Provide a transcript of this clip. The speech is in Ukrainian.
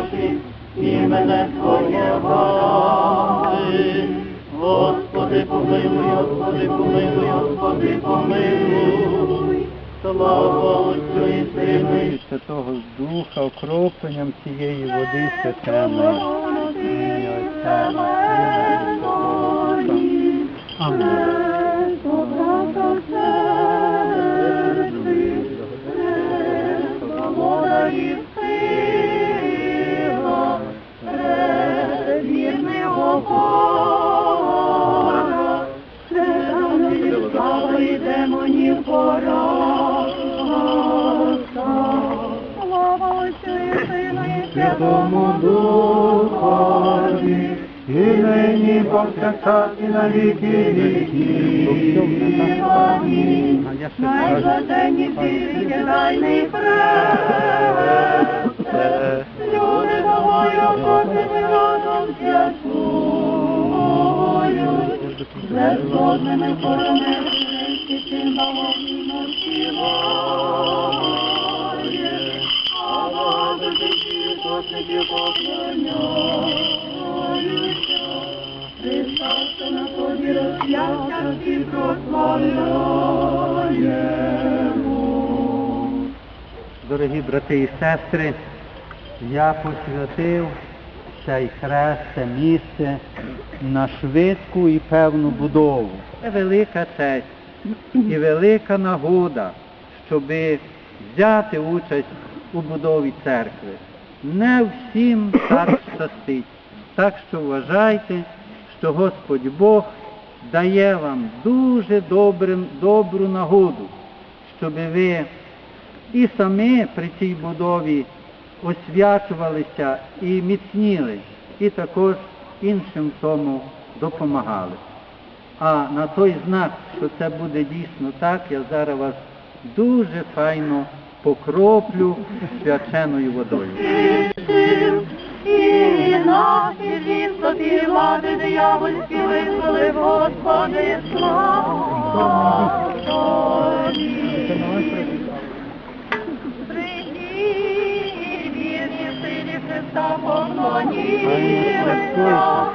благі. Імене Твоє влади. Господи, помилуй, Господи, помилуй, Господи, помилуй. Слава Отцю і Сину і Святого Духа окропленням цієї води священної. Амінь. Слава і демонів пораза. Слава Отцю і Святому Духові, і нині повсякчас і на віки віків. Амінь. Найблаженніший генеральний хрест, люди тобою кожним разом святкують, косників поклоняються. Христа, на тобі розп'явся, всі прославляємо. Дорогі брати і сестри, я посвятив цей хрест, це місце на швидку і певну будову. Це велика честь і велика нагода, щоб взяти участь у будові церкви. Не всім так щастить. Так що вважайте, що Господь Бог дає вам дуже добрим, добру нагоду, щоб ви і самі при цій будові освячувалися і міцніли, і також іншим тому допомагали. А на той знак, що це буде дійсно так, я зараз вас дуже файно покроплю свяченою водою. І наші вістоті влади диявольські визвали, Господи, слава силі Христа